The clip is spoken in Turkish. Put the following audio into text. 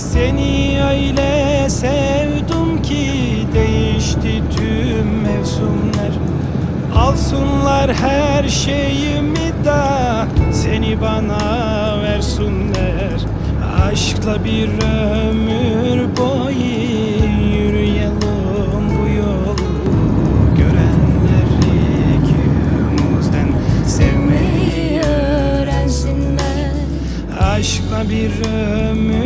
Seni öyle sevdim ki değişti tüm mevsimler. Alsınlar her şeyimi da seni bana versinler. Aşkla bir ömür boyu yürüyelim bu yolu. Görenler ikimizden sevmeyi öğrensinler. Aşkla bir ömür